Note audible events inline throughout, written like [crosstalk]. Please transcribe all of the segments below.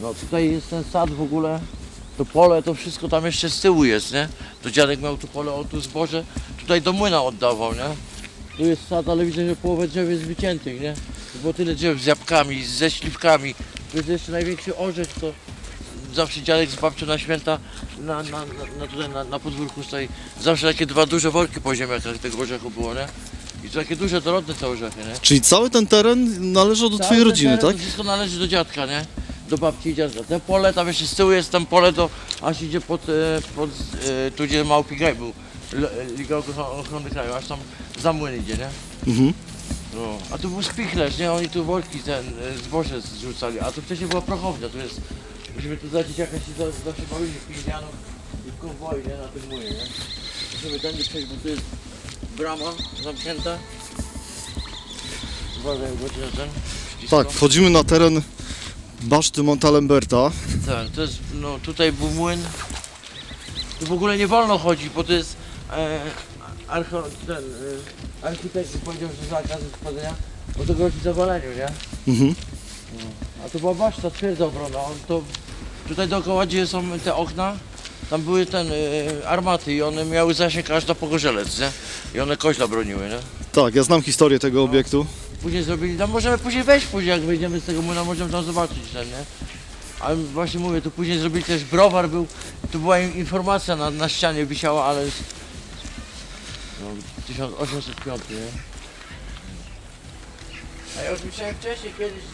No tutaj jest ten sad w ogóle, to pole, to wszystko tam jeszcze z tyłu jest, nie? To dziadek miał tu pole, o tu zboże, tutaj do młyna oddawał, nie? Tu jest sad, ale widzę, że połowę drzew jest wyciętych, nie? Było tyle drzew z jabłkami, ze śliwkami. Tu jest jeszcze największy orzech, to zawsze dziadek z babcią na święta na, na, na, tutaj na, na podwórku stoi. Zawsze takie dwa duże worki po ziemniakach tego orzechu było, nie? I to takie duże, dorodne te orzechy, nie? Czyli cały ten teren należał do Cały twojej ten rodziny, teren tak? To wszystko należy do dziadka, nie? Do babci i dziadka. Te pole, tam jeszcze z tyłu jest tam pole, to aż idzie pod, e, pod e, tu gdzie Małpi Gaj był. L- e, Liga Ochro- Ochrony Kraju, aż tam za młyn idzie, nie? Mhm. No. A tu był spichlerz, nie? Oni tu worki ten, e, zboże zrzucali, a tu wcześniej była prochownia, tu jest... Musimy tu zacząć jakaś za- zawsze małymi pilianów i w nie? Na tym młynie, nie? Musimy tędy przejść, bo tu jest brama zamknięta. Uważaj, godzina ten. ślisko. Tak, wchodzimy na teren baszty Montalemberta. Tak, to jest, no tutaj był młyn. Tu w ogóle nie wolno chodzić, bo to jest e, archo, ten, e, architekt powiedział, że zakaz wchodzenia, bo to grozi zawaleniu, nie? Mhm. A to była baszta, twierdza obrona, on to, tutaj dookoła gdzie są te okna, tam były ten, e, armaty i one miały zasięg aż do Pogorzelec, nie? I one koźla broniły, nie? Tak, ja znam historię tego obiektu. Później zrobili, tam możemy później wejść później, jak wyjdziemy z tego młyna, możemy tam zobaczyć ten, nie? Ale właśnie mówię, tu później zrobili też browar był, tu była informacja na, na ścianie wisiała, ale jest no, 1805, nie? A ja już myślałem wcześniej kiedyś,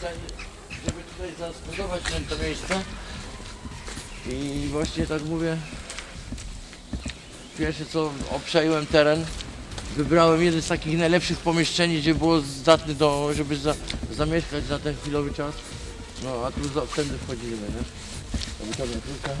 żeby tutaj zastosować ten, to miejsce i właśnie tak mówię, pierwsze co obszedłem teren, wybrałem jeden z takich najlepszych pomieszczeń, gdzie było zdatne do, żeby za, zamieszkać na ten chwilowy czas. No a tu za, tędy wchodzimy, nie? To wyciągnę klucze.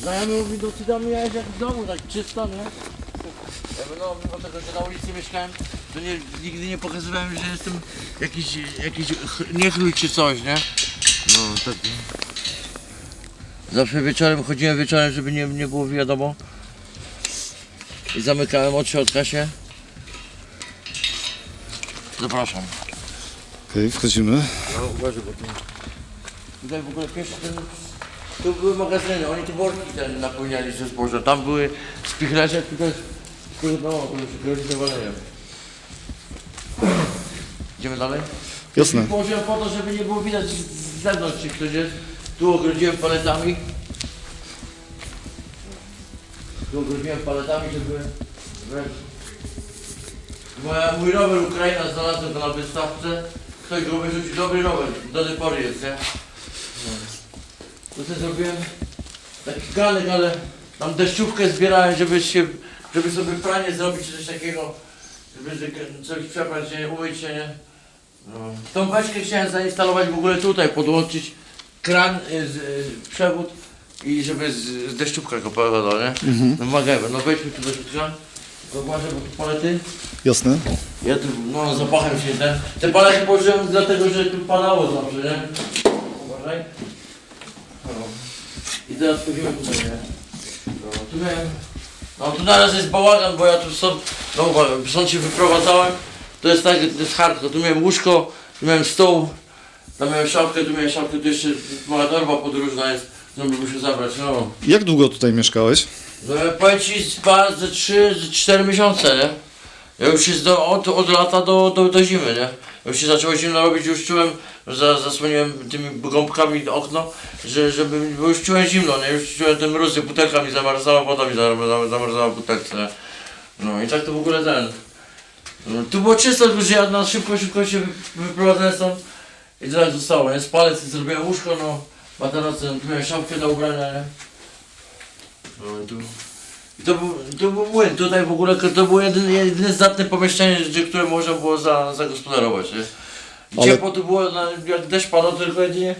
Znajomy mówi, no ty tam miałeś jak w domu, tak czysto, nie? Ja no mimo tego, że na ulicy mieszkałem, to nie, nigdy nie pokazywałem, że jestem jakiś, jakiś ch- niechlój czy coś, nie? No tak. Zawsze wieczorem chodziłem wieczorem, żeby nie, nie było wiadomo. I zamykałem oczy od się. Zapraszam. Okej, wchodzimy. No uważaj, bo tu... Tutaj w ogóle pierwszy ten... Tu były magazyny, oni tu worki ten napełniali ze zboża. Tam były spichlerze, tu też... Tu, no, tu już grozi zawaleniem. Idziemy dalej? Jasne. Położyłem po to, żeby nie było widać z zewnątrz, czy ktoś jest. Tu ogrodziłem paletami. Tu ogrodziłem paletami, żeby... żeby... Moja, mój rower Ukraina znalazłem na wystawce. Ktoś go wyrzucił. Dobry rower, do tej pory jest, nie? No. Tu sobie zrobiłem taki ganek, ale tam deszczówkę zbierałem, żeby się, żeby sobie pranie zrobić, czy coś takiego. Żeby coś przeprać się, umyć się, nie? No. Tą beczkę chciałem zainstalować w ogóle tutaj, podłączyć kran, y, z, y, przewód i żeby z, z deszczówka go powodował, nie? No magajmy, no wejdźmy tu do środka. Zobaczę, bo tu palety. Jasne. Ja tu, no zapachem się ten. Te palety położyłem dlatego, że tu padało zawsze, nie? Uważaj. No. I teraz chodzimy tutaj, nie? No, tu miałem... No tu naraz jest bałagan, bo ja tu stąd, no uwaga, stąd się wyprowadzałem. To jest tak, to jest hardcore. Tu miałem łóżko, tu miałem stół, tam miałem szafkę, tu miałem szafkę, tu jeszcze moja torba podróżna jest, żeby muszę zabrać, no. Jak długo tutaj mieszkałeś? No ja powiem ci z dwa, ze trzy, ze cztery miesiące, nie? Ja już jest do, od, od lata do, do, do zimy, nie? Już się zaczęło zimno robić, już czułem, za, zasłoniłem tymi gąbkami okno, że, żeby, bo już czułem zimno, nie? Już czułem ten mróz, butelka mi zamarzała, woda mi zam- zamarzała w butelce, nie? No i tak to w ogóle ten. No, tu było czysto, tylko że ja na szybko, szybko się wy- wyprowadzałem stąd i teraz zostało, nie? Spalec, zrobiłem łóżko, no, materace, tu miałem szafkę do ubrania, nie? No i tu... I to był, to był młyn, tutaj w ogóle to było jedyne, jedyne zdatne pomieszczenie, gdzie, które można było za, zagospodarować, nie? Ale- Ciepło to było, na, jak deszcz padał, tylko jedynie,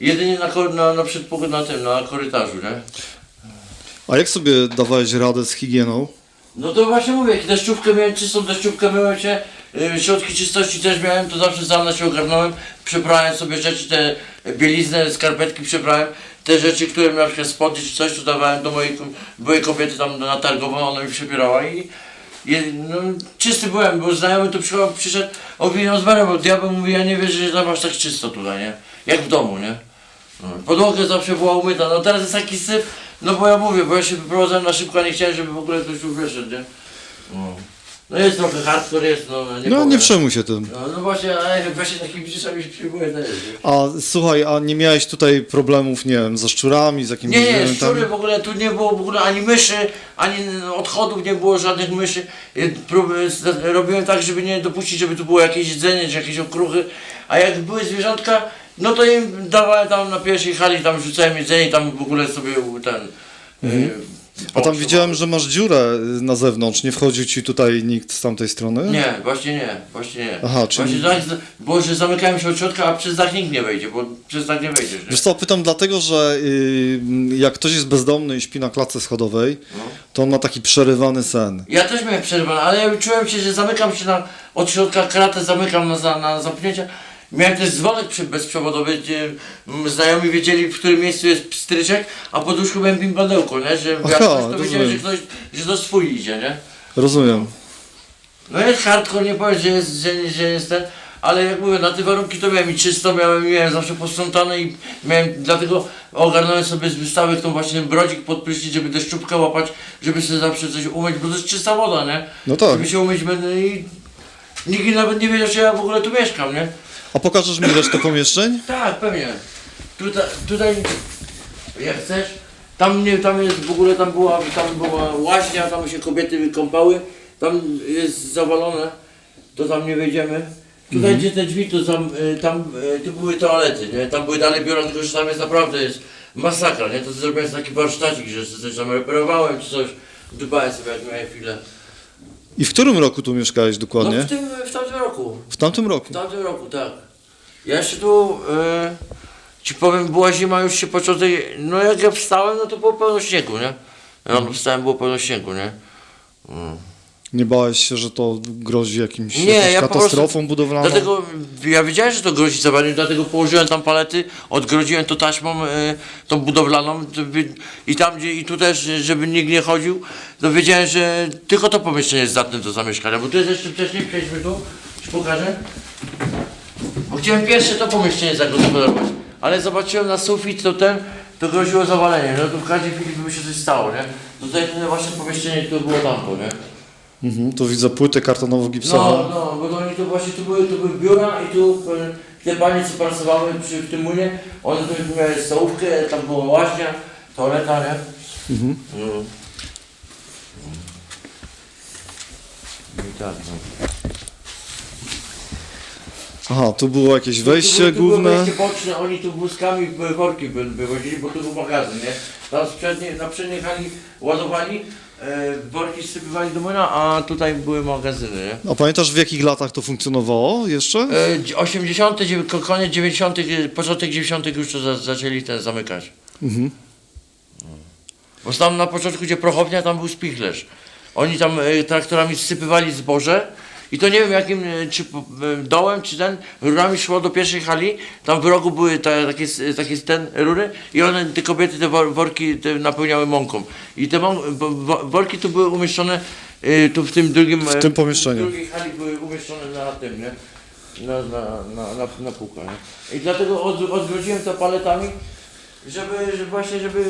jedynie na, na, na, na tym, na korytarzu, nie? A jak sobie dawałeś radę z higieną? No to właśnie mówię, jak deszczówkę miałem, czystą deszczówkę myłem się, yy, środki czystości też miałem, to zawsze sam się ogarnąłem, przebrałem sobie rzeczy, te bieliznę, skarpetki przebrałem, te rzeczy, które miałem na przykład spodnie czy coś, to dawałem do mojej, byłej kobiety tam na targową, ona mi przebierała i no, czysty byłem, bo znajomy tu przyszedł, przyszedł obwiniał z barem, bo diabeł mówi, ja nie wierzę, że tam masz tak czysto tutaj, nie? Jak w domu, nie? No, podłoga zawsze była umyta, no teraz jest taki syf, no bo ja mówię, bo ja się wyprowadzałem na szybko, a nie chciałem, żeby w ogóle ktoś tu wyszedł, nie? No, no jest trochę hardcore, jest, no nie No powiem. nie przejmuj się tym. No, no właśnie, ale właśnie takimi rzeczami się nie? A słuchaj, a nie miałeś tutaj problemów, nie wiem, ze szczurami, z jakimiś Nie, nie, szczury w ogóle, tu nie było w ogóle ani myszy, ani odchodów, nie było żadnych myszy. Próby, robiłem tak, żeby nie dopuścić, żeby tu było jakieś jedzenie, czy jakieś okruchy, a jak były zwierzątka, no to im dawałem tam na pierwszej hali, tam rzucałem jedzenie i tam w ogóle sobie ten... y, A tam widziałem, że masz dziurę y, na zewnątrz, nie wchodził ci tutaj nikt z tamtej strony? Nie, właśnie nie, właśnie nie. Aha, czyli- Właśnie tak, bo że zamykałem się od środka, a przez dach nikt nie wejdzie, bo przez dach nie wejdziesz. Nie? Wiesz co, pytam dlatego, że y, jak ktoś jest bezdomny i śpi na klatce schodowej, No. to on ma taki przerywany sen. Ja też miałem przerwane, ale ja czułem się, że zamykam się na, od środka kratę, zamykam na, za- na zamknięcie. Miałem też dzwonek przy, bezprzewodowy, gdzie mm, znajomi wiedzieli, w którym miejscu jest stryczek, a pod łóżku miałem bimbadełko, nie? Że jak Aha, ktoś, to wiedziałem, że ktoś, że to swój idzie, nie? Rozumiem. No jest hardcore, nie powiem, że jest, że, że jest ten, ale jak mówię, na te warunki to miałem i czysto, miałem, miałem zawsze posprzątane i miałem, dlatego ogarnąłem sobie z wystawek tą właśnie brodzik pod prysznic, żeby deszczówkę łapać, żeby sobie zawsze coś umyć, bo to jest czysta woda, nie? No tak. Żeby się umyć będę i nikt nawet nie wiedział, że ja w ogóle tu mieszkam, nie? A pokażesz mi resztę pomieszczeń? Tak, pewnie. Tutaj, tutaj jak chcesz, tam nie, tam jest w ogóle, tam była, tam była łaźnia, tam się kobiety kąpały, tam jest zawalone, to tam nie wejdziemy. Tutaj gdzie te drzwi, to tam, y, tam y, tu były toalety, nie? Tam były dalej biura, tylko że tam jest naprawdę jest masakra, nie? To zrobiłem taki warsztacik, że coś tam reperowałem czy coś, dbałem sobie jak miałem chwilę. I w którym roku tu mieszkałeś No dokładnie? w tym, w tamtym roku. W tamtym roku. W tamtym roku, tak. Ja jeszcze tu, e, ci powiem, była zima, już się początek, no jak ja wstałem, no to było pełno śniegu, nie? Ja no, wstałem, było pełno śniegu, nie? Mm. Nie bałeś się, że to grozi jakimś, Nie, jakąś ja katastrofą prostu- budowlaną? Dlatego ja wiedziałem, że to grozi zawaleniem, dlatego położyłem tam palety, odgrodziłem to taśmą e, tą budowlaną i tam gdzie i tu też, żeby nikt nie chodził, to wiedziałem, że tylko to pomieszczenie jest zdatne do zamieszkania, bo tu jest jeszcze wcześniej, przejdźmy tu, ci pokażę. Bo chciałem pierwsze to pomieszczenie zagospodarować, ale zobaczyłem na sufit, to ten, to groziło zawaleniem, no to w każdej chwili by mi się coś stało, nie? Tutaj to właśnie pomieszczenie, to było tamto, nie? Mhm, tu widzę płyty kartonowo-gipsowe. No, no, bo to oni tu właśnie tu były, tu były biura i tu e, te panie co pracowały przy w tym munie, one tu miały stołówkę, tam była łaźnia, toaleta, nie? Mhm. No. I tak, no. Aha, tu było jakieś wejście tu, tu, tu było główne. wejście boczne, oni tu wózkami worki wy- wywozili, bo tu był magazyn, nie? Tam z przedniej, na przedniej hali ładowali, worki sypywali do młyna, a tutaj były magazyny? A pamiętasz w jakich latach to funkcjonowało jeszcze? E, 80., dziewię- ko- koniec 90., e, początek 90. już to za, zaczęli ten zamykać. Mhm. Bo tam na początku, gdzie prochownia, tam był spichlerz. Oni tam e, traktorami sypywali zboże i to nie wiem jakim, e, czy e, dołem, czy ten, rurami szło do pierwszej hali, tam w rogu były te, takie, takie ten rury i one, te kobiety te wor- worki te napełniały mąką. I te worki tu były umieszczone, e, tu w tym drugim... W tym pomieszczeniu. W drugiej hali były umieszczone na tym, nie? Na, na, na, na, na półkę, nie? I dlatego od, odgrodziłem to paletami, żeby, żeby właśnie, żeby,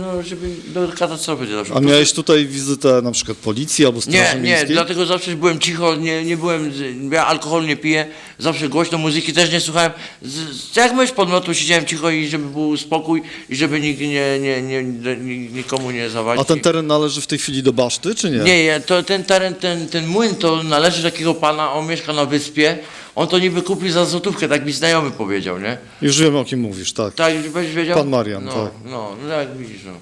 no, żeby do katastrofy nie doszło. A miałeś tutaj wizytę na przykład policji albo straży Nie, nie, miejskiej? dlatego zawsze byłem cicho, nie, nie byłem, z- ja alkoholu nie piję, zawsze głośno muzyki też nie słuchałem. Z, z, jak mysz pod miotu siedziałem cicho i żeby był spokój i żeby nikt nie, nie, nie, nie, nikomu nie zawalił. A ten teren należy w tej chwili do baszty, czy nie? Nie, nie to ten teren, ten, ten młyn to należy do takiego pana, on mieszka na wyspie, on to niby kupił za złotówkę, tak mi znajomy powiedział, nie? Już wiem o kim mówisz, tak. Tak, będziesz wiedział? Pan Marian, no, tak. No, no jak widzisz, no.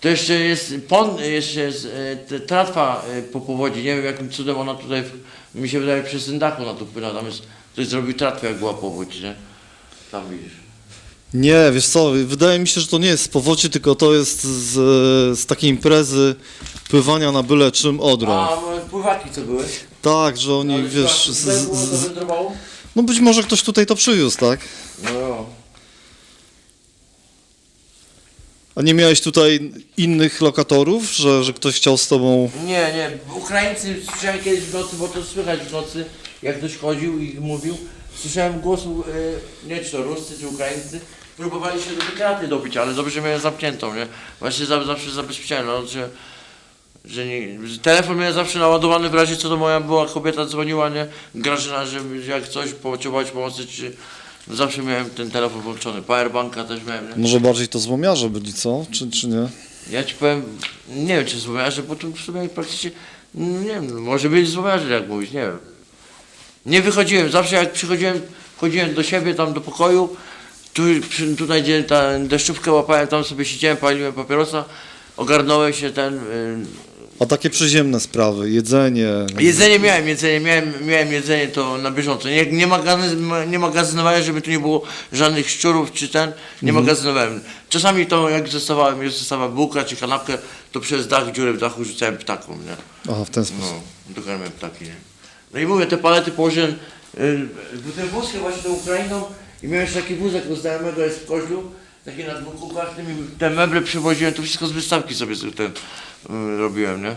To jeszcze jest, pon, jeszcze jest e, te- tratwa e, po powodzi, nie wiem jakim cudem ona tutaj, w- mi się wydaje przy syndaku na to wpływa, tam jest, ktoś zrobił tratwę jak była powódź, nie? Tam widzisz. Nie, wiesz co, wydaje mi się, że to nie jest z powodzi, tylko to jest z, z takiej imprezy pływania na byle czym odrą. A m, pływaki co były? Tak, że oni, Ale wiesz, z, z, wędrowało? no być może ktoś tutaj to przywiózł, tak? No, no. A nie miałeś tutaj innych lokatorów, że, że ktoś chciał z tobą... Nie, nie, Ukraińcy słyszałem kiedyś w nocy, bo to słychać w nocy, jak ktoś chodził i mówił, słyszałem głosu, e, nie czy to Ruscy, czy Ukraińcy, próbowali się do tej kraty dobić, ale dobrze, miałem zamkniętą, nie? Właśnie za, zawsze zabezpieczałem, no, że, że nie, telefon miałem zawsze naładowany w razie co to moja była kobieta dzwoniła, nie? Grażyna, że jak coś potrzebować pomocy, czy zawsze miałem ten telefon włączony, powerbanka też miałem, nie? Może bardziej to złomiarze byli, co? Czy, czy nie? Ja ci powiem, nie wiem czy złomiarze, bo tu w sumie praktycznie, nie wiem, może być złomiarze jak mówić, nie wiem. Nie wychodziłem, zawsze jak przychodziłem, chodziłem do siebie, tam do pokoju, tu, przy, tutaj gdzie ta deszczówkę łapałem, tam sobie siedziałem, paliłem papierosa, ogarnąłem się ten, y, A takie przyziemne sprawy, jedzenie... Jedzenie miałem, jedzenie miałem, miałem jedzenie to na bieżąco. Nie, nie, magazyz- nie magazynowałem, żeby tu nie było żadnych szczurów czy ten, nie magazynowałem. Czasami to jak zostawałem, jak zostawała bułka czy kanapkę, to przez dach, dziurę w dachu rzucałem ptakom, nie? Aha, w ten sposób. No, dokarmiałem ptaki, nie? No i mówię, te palety położyłem, yy, w tym wózkę właśnie tą Ukrainą i miałem jeszcze taki wózek u znajomego jest w Koźlu, taki na dwóch kółkach, te meble przywoziłem, to wszystko z wystawki sobie z- ten, robiłem, nie?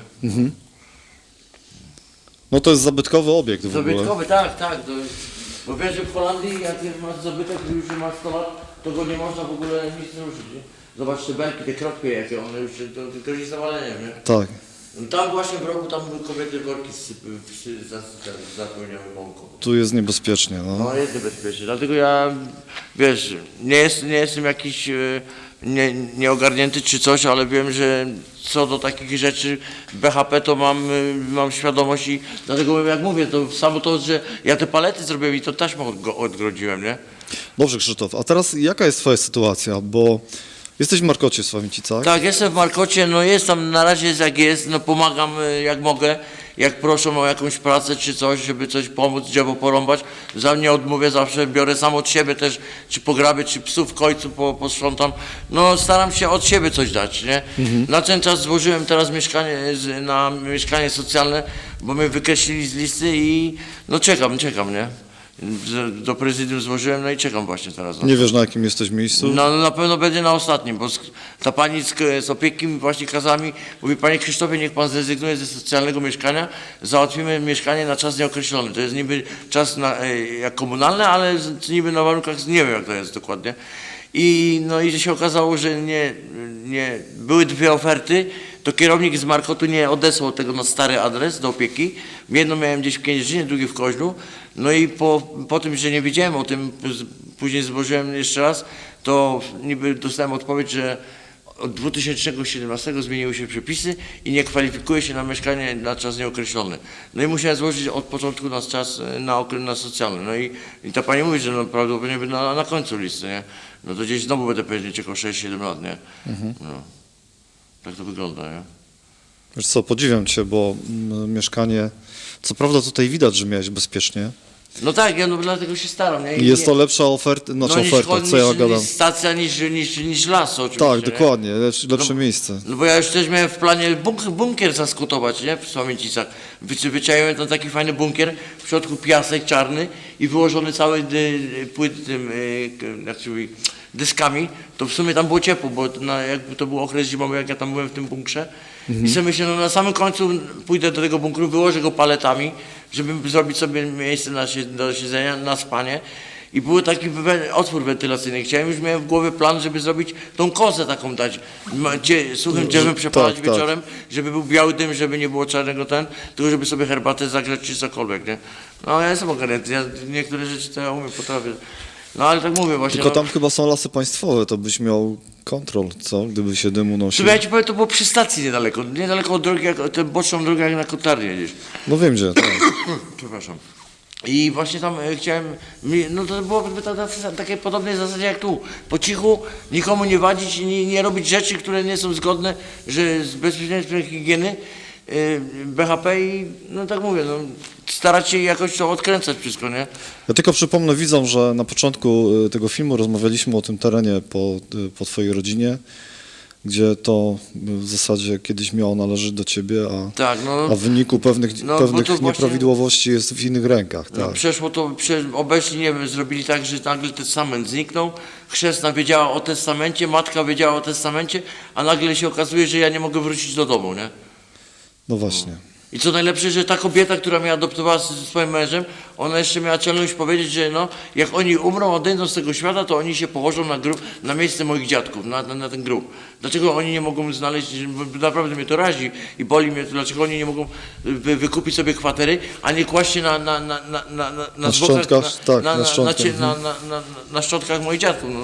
No to jest zabytkowy obiekt w ogóle. Zabytkowy, tak, tak. To, bo wiesz, że w Holandii, jak masz zabytek, który już ma 100 lat, to go nie można w ogóle nic ruszyć. Nie? Zobacz te belki, te krotki, jakie one już, to tylko jest zawaleniem, nie? Tak. No Tam właśnie w roku, tam były kobiety worki sypy- psy zapełniały mąką. Tu jest niebezpiecznie, no. No jest niebezpiecznie, dlatego ja, wiesz, nie, jest, nie jestem jakiś e, nie, nieogarnięty czy coś, ale wiem, że co do takich rzeczy BHP to mam, e, mam świadomość i dlatego jak mówię, to samo to, że ja te palety zrobiłem i to taśmą odgrodziłem, nie? Dobrze, Krzysztof. A teraz jaka jest twoja sytuacja? Bo jesteś w Markocie Sławicicach. Tak, jestem w Markocie, no jest tam na razie jest jak jest, no pomagam e, jak mogę, jak proszą o jakąś pracę czy coś, żeby coś pomóc, drzewo porąbać, za mnie odmówię zawsze, biorę sam od siebie też, czy pograbię, czy psów w końcu po, posprzątam, no staram się od siebie coś dać, nie? Na ten czas złożyłem teraz mieszkanie, z- na mieszkanie socjalne, bo mnie wykreślili z listy i no czekam, czekam, nie? Do prezydium złożyłem, no i czekam właśnie teraz. Nie wiesz na jakim jesteś miejscu? no, no na pewno będzie na ostatnim, bo ta pani z, z opieki właśnie kazami mówi, panie Krzysztofie, niech pan zrezygnuje ze socjalnego mieszkania, załatwimy mieszkanie na czas nieokreślony. To jest niby czas na, e, jak komunalny, ale z, niby na warunkach, nie wiem jak to jest dokładnie. I no i się okazało, że nie, nie, były dwie oferty, to kierownik z Markotu nie odesłał tego na stary adres do opieki. Jedno miałem gdzieś w Kędzierzynie, drugie w Koźlu. No i po, po tym, że nie wiedziałem o tym, później złożyłem jeszcze raz, to niby dostałem odpowiedź, że od 2017 zmieniły się przepisy i nie kwalifikuje się na mieszkanie na czas nieokreślony. No i musiałem złożyć od początku na czas na, okre- na socjalny. No i, i ta pani mówi, że no prawdopodobnie będę na, na końcu listy, nie? No to gdzieś znowu będę pewnie czekał 6-7 lat, nie? No. Tak to wygląda, nie? Wiesz co, podziwiam cię, bo mm, mieszkanie... Co prawda tutaj widać, że miałeś bezpiecznie. No tak, ja no dlatego się staram, nie? I I jest to lepsza oferta, znaczy no, niż, oferta, niż, co ja niż, gadam. stacja niż, niż, niż las oczywiście. Tak, nie? dokładnie, lepsze, lepsze No- miejsce. No bo ja już też miałem w planie bunkier, bunkier zaskutować, nie? W Słamięcicach. Wy, wyczaiłem tam taki fajny bunkier, w środku piasek czarny i wyłożony cały dy, płyt tym, y, jak się mówi, dyskami. To w sumie tam było ciepło, bo na, jakby to był okres zimowy, jak ja tam byłem w tym bunkrze. I sobie myślę, no na samym końcu pójdę do tego bunkru, wyłożę go paletami, żeby zrobić sobie miejsce na, do siedzenia, na spanie. I był taki otwór wentylacyjny. Chciałem, już miałem w głowie plan, żeby zrobić tą kozę taką dać, dzie, suchym drzewem przepalać tak, tak. wieczorem, żeby był biały dym, żeby nie było czarnego ten, tylko żeby sobie herbatę zagrzać czy cokolwiek, nie? No ja jestem ogarnięty, ja niektóre rzeczy to ja umiem, potrafię. No ale tak mówię właśnie, Tylko no, tam chyba są lasy państwowe, to byś miał kontrol, co? Gdyby się dym unosił. Słuchaj, ja ci powiem, to było przy stacji niedaleko, niedaleko od drogi, jak, tę boczną drogę jak na kotarnie gdzieś. No wiem gdzie, tak. [coughs] Przepraszam. I właśnie tam e, chciałem, mi- no to było jakby ta, ta, ta, takiej podobnej zasadzie jak tu. Po cichu, nikomu nie wadzić, nie, nie robić rzeczy, które nie są zgodne że z bezpieczeństwem higieny BHP i no tak mówię, no, starać się jakoś to odkręcać wszystko, nie? Ja tylko przypomnę widzom, że na początku y, tego filmu rozmawialiśmy o tym terenie po, y, po twojej rodzinie. gdzie to w zasadzie kiedyś miało należeć do ciebie, a, Tak, no. a w wyniku pewnych, No, pewnych to właśnie- nieprawidłowości jest w innych rękach. No, Tak. przeszło to, prze, obecnie nie wiem, zrobili tak, że nagle testament zniknął, chrzestna wiedziała o testamencie, matka wiedziała o testamencie, a nagle się okazuje, że ja nie mogę wrócić do domu, nie? No właśnie. I co najlepsze, że ta kobieta, która mnie adoptowała z ze swoim mężem, ona jeszcze miała czelność powiedzieć, że no, jak oni umrą, odejdą z tego świata, to oni się położą na, grób, na miejsce moich dziadków, na, na, na ten grób. Dlaczego oni nie mogą znaleźć, bo naprawdę mnie to razi i boli mnie, to, dlaczego oni nie mogą wy, wykupić sobie kwatery, a nie kłaść się na, na, na, na, na, na, Na zwłokach- szczątkach, tak, na, na na, szczątkach, cie- na, na, na, na szczątkach moich dziadków. No.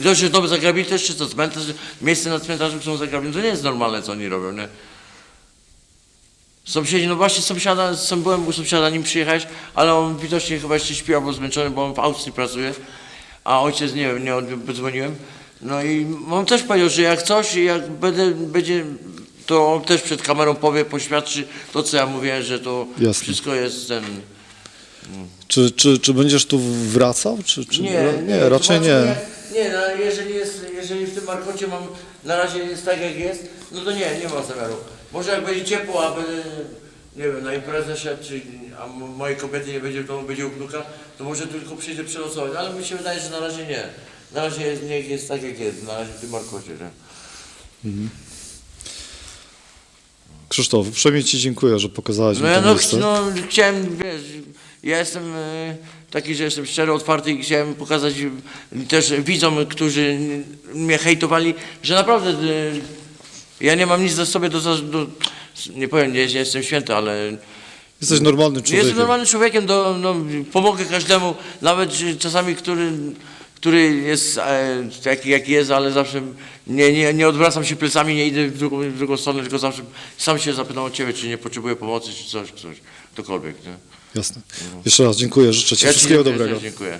I to, że dobrze zagrabili też, czy co, cmentarz, miejsce na cmentarzu są zagrabione, to nie jest normalne, co oni robią, nie? Sąsiedzi, no właśnie sąsiada, sam byłem u sąsiada nim przyjechać, ale on widocznie chyba jeszcze śpi albo zmęczony, bo on w Austrii pracuje, a ojciec nie wiem, nie oddzwoniłem. No i on też powiedział, że jak coś, jak będę, będzie, to on też przed kamerą powie, poświadczy to, co ja mówiłem, że to Jasne. wszystko jest ten... Czy, czy, czy będziesz tu wracał? Czy, czy... nie, raczej nie. jak- Nie, no, jeżeli, jest, jeżeli w tym markocie mam, na razie jest tak jak jest, no to nie, nie mam zamiaru. Może jak będzie ciepło, a będę, nie wiem, na imprezę szedł, czy, a mojej kobiety nie będzie w domu, będzie u wnuka, to może tylko przyjdę przelosować, ale mi się wydaje, że na razie nie. Na razie jest, niech jest tak jak jest, na razie w tym markocie, nie? Krzysztof, uprzejmie Ci dziękuję, że pokazałeś No mi to no, miejsce. no chciałem, wiesz, ja jestem e, taki, że jestem szczery, otwarty i chciałem pokazać e, też widzom, którzy mnie hejtowali, że naprawdę e, ja nie mam nic za sobie do, do nie powiem, nie, nie jestem święty, ale Jesteś normalnym człowiekiem. jestem normalnym człowiekiem, do, no, pomogę każdemu, nawet czasami, który, który jest e, taki, jaki jest, ale zawsze nie, nie, nie odwracam się plecami, nie idę w drugą, w drugą stronę, tylko zawsze sam się zapytam o Ciebie, czy nie potrzebuję pomocy, czy coś, coś, ktokolwiek. Nie? Jasne. Jeszcze raz dziękuję, życzę ci wszystkiego dziękuję, dobrego. Dziękuję.